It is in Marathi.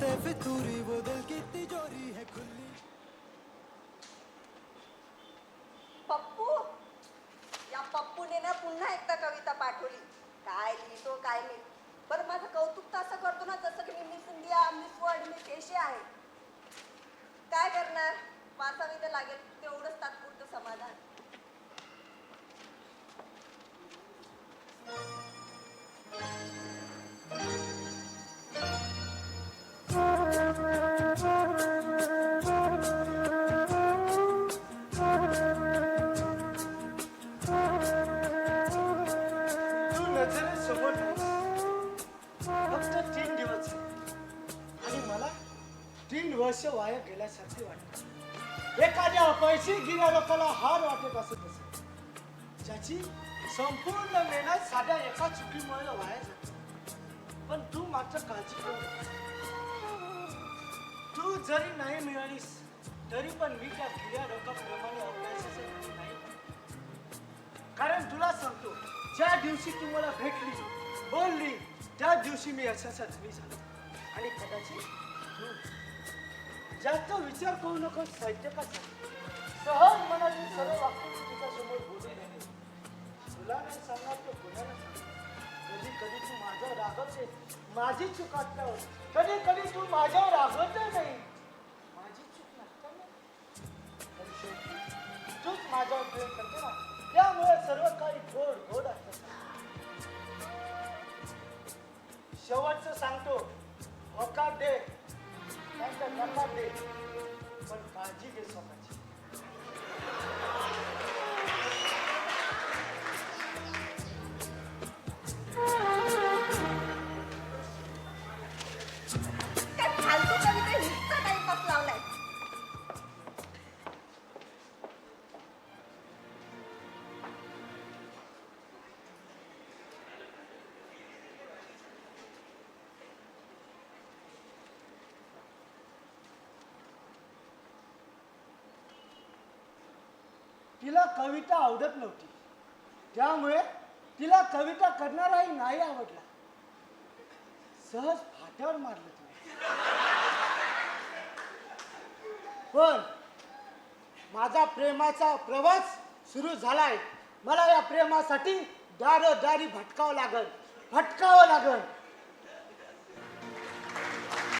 चलते फितूरी वो दिल की तिजोरी है खुली पप्पू या पप्पूने ना पुन्हा एकदा कविता पाठवली काय लिहितो काय नाही बरं माझं कौतुक तर असं करतो ना जसं की मी miss India miss world miss Asia आहे काय करणार वाचावी तर लागेल तेवढंच फक्त तीन दिवस आणि मला तीन वर्ष वाया गेल्यासारखे वाटत. एखाद्या अपयशी गिर्यारोकाला हार वाटत असत असे. ज्याची संपूर्ण मेहनत साध्या एका चुकीमुळे वाया जाते. पण तू मात्र काळजी करू तू जरी नाही मिळालीस तरी पण मी त्या गिर्यारोकाप्रमाणे अभ्यासाचं नाही. कारण तुला सांगतो ज्या दिवशी तू मला भेटली बोलली त्या दिवशी मी अशाचा धनी झालो. आणि कदाचित तू जास्त विचार करू नको साहित्यकाचा. सहज मनातून सर्व वाक्य तुझ्यासमोर बोलू देणे. तुला नाही सांगणार तर कोणाला कधी कधी तू माझ्यावर रागवते. माझी चूक असल्यावर कधी कधी तू माझ्यावर रागवते नाही. शेवटचं सांगतो होकार दे. त्यांच्या नकार दे. पण काळजी घे स्वतः तिला कविता आवडत नव्हती. त्यामुळे तिला कविता करणाराही नाही आवडला. सहज फाट्यावर मारलं तुम्ही पण माझा प्रेमाचा प्रवास सुरू झालाय. मला या प्रेमासाठी दारोदारी भटकावं लागल. भटकावं लागल.